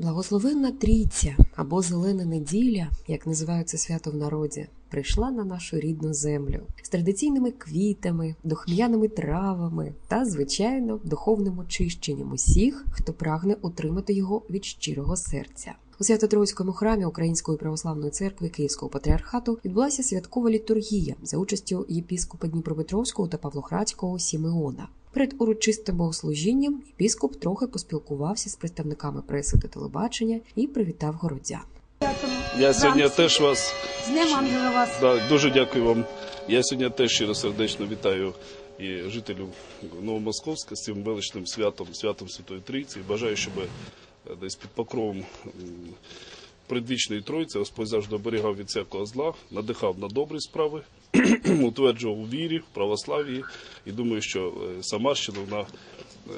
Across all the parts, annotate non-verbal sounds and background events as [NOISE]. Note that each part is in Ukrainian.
Благословенна трійця або зелена неділя, як називають свято в народі, прийшла на нашу рідну землю з традиційними квітами, духм'яними травами та, звичайно, духовним очищенням усіх, хто прагне утримати його від щирого серця. У Свято-Троїцькому храмі Української православної церкви Київського патріархату відбулася святкова літургія за участю єпіскопа Дніпропетровського та Павлоградського Сімеона. Перед урочистим богослужінням єпіскоп трохи поспілкувався з представниками преси та телебачення і привітав городян. Я сьогодні теж вас З Днем Ангела вас. да, дуже дякую вам. Я сьогодні теж щиро сердечно вітаю і жителів Новомосковська з цим величним святом, святом Святої Трійці. Бажаю, щоб е, десь під покровом предвічної Тройці Господь завжди оберігав від всякого зла, надихав на добрі справи, [CLEARS THROAT] утверджував у вірі, в православії. І думаю, що е, Самарщина вона е,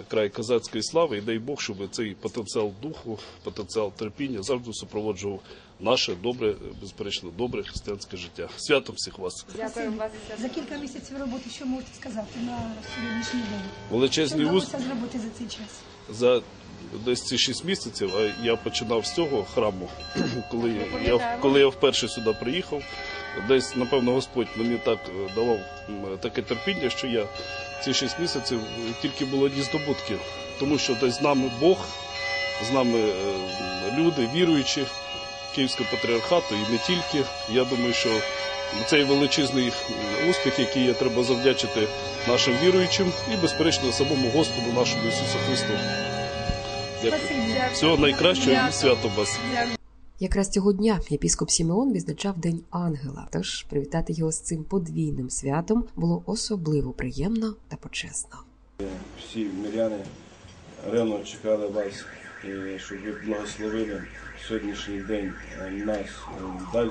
край козацької слави, і дай Бог, щоб цей потенціал духу, потенціал терпіння завжди супроводжував наше добре, е, безперечно, добре християнське життя. Святом всіх вас! Дякую вас. За кілька місяців роботи, що можете сказати на сьогоднішній день? Величезний уст вдалося зробити за цей час? за десь ці 6 місяців, а я починав з цього храму, [CLEARS THROAT] коли я, коли я вперше сюди приїхав. Десь, напевно, Господь мені так давав таке терпіння, що я ці 6 місяців тільки було одні здобутки, тому що десь з нами Бог, з нами е, люди, віруючі Київського патріархату і не тільки. Я думаю, що цей величезний успіх, який є, треба завдячити нашим віруючим і, безперечно, самому Господу нашому Ісусу Христу. Дякую. Всього найкращого і свято вас. Якраз цього дня єпіскоп Сімеон відзначав День Ангела, тож привітати його з цим подвійним святом було особливо приємно та почесно. всі миряни ревно чекали вас, щоб ви благословили сьогоднішній день е, нас далі,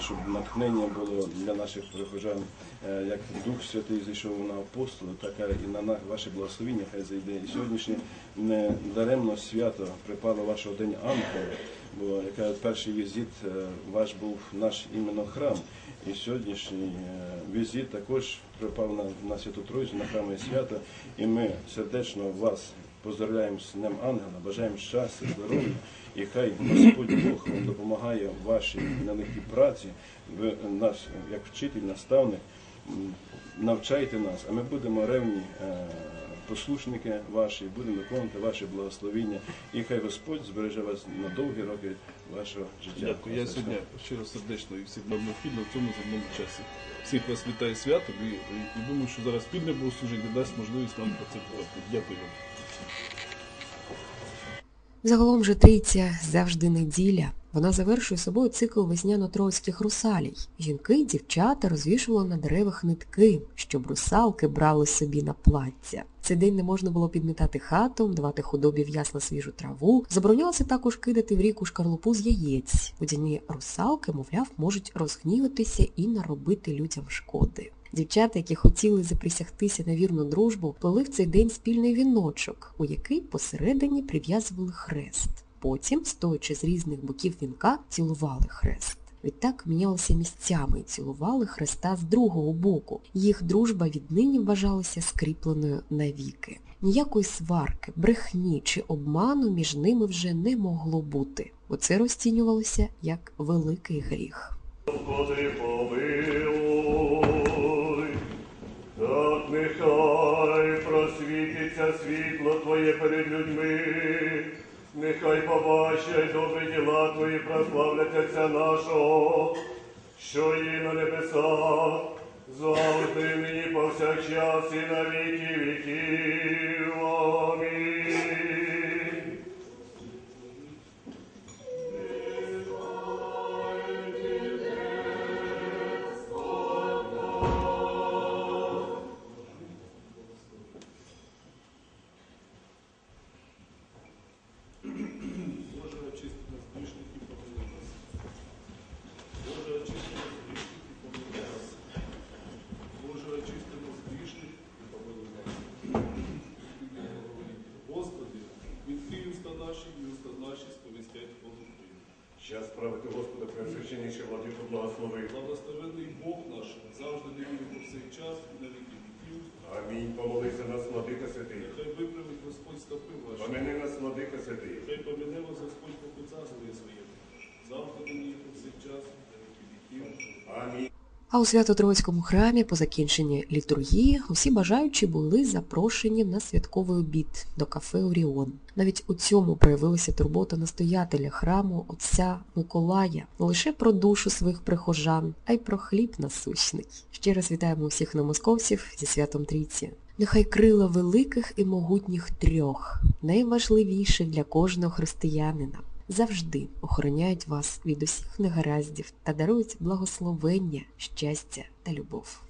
щоб натхнення було для наших прихожан, Е, як Дух Святий зійшов на апостола, так і на ваше благословіння хай зайде. І сьогоднішнє не даремно свято припало вашого День Ангела, бо яка перший візит е, ваш був наш іменно храм. І сьогоднішній е, візит також припав на, на Святу Тройцю, на храмове свято. І ми сердечно вас поздравляємо з Днем Ангела, бажаємо щастя, здоров'я. І хай Господь Бог вам допомагає в вашій нелегкій праці. Ви нас, як вчитель, наставник, навчайте нас, а ми будемо ревні е, послушники ваші, будемо виконувати ваші благословіння. І хай Господь збереже вас на довгі роки вашого життя. Дякую. Я сьогодні щиро сердечно і нам необхідно в цьому земному часі. Всіх вас вітаю святом і, і, і думаю, що зараз спільне богослужіння дасть можливість нам про це говорити. Дякую вам. Загалом же трійця завжди неділя. Вона завершує собою цикл весняно-троїцьких русалій. Жінки дівчата розвішували на деревах нитки, щоб русалки брали собі на плаття. Цей день не можна було підмітати хату, давати худобі в ясла свіжу траву. Заборонялося також кидати в ріку шкарлупу з яєць. Водяні русалки, мовляв, можуть розгніватися і наробити людям шкоди. Дівчата, які хотіли заприсягтися на вірну дружбу, плели в цей день спільний віночок, у який посередині прив'язували хрест. Потім, стоячи з різних боків вінка, цілували хрест. Відтак мінялися місцями і цілували хреста з другого боку. Їх дружба віднині вважалася скріпленою навіки. Ніякої сварки, брехні чи обману між ними вже не могло бути, бо це розцінювалося як великий гріх. Прославлять Отця нашого, що є на небесах, завжди нині повсякчас і на віки віків. Час правити Господа Пресвященніші владику благослови. Благословений Бог наш завжди нині по всей час на віки віків. Амінь. Помолися нас, владика святий. Хай виправить Господь стопи ваші. Помини нас, владика святий. Хай помине вас Господь по царстві своєму. Завжди нині у всей час і на віки віків. Амінь. А у Свято-Троїцькому храмі по закінченні літургії усі бажаючі були запрошені на святковий обід до кафе Оріон. Навіть у цьому проявилася турбота настоятеля храму отця Миколая не лише про душу своїх прихожан, а й про хліб насущний. Ще раз вітаємо усіх новомосковців зі святом Трійці. Нехай крила великих і могутніх трьох, найважливіших для кожного християнина, завжди охороняють вас від усіх негараздів та дарують благословення, щастя та любов.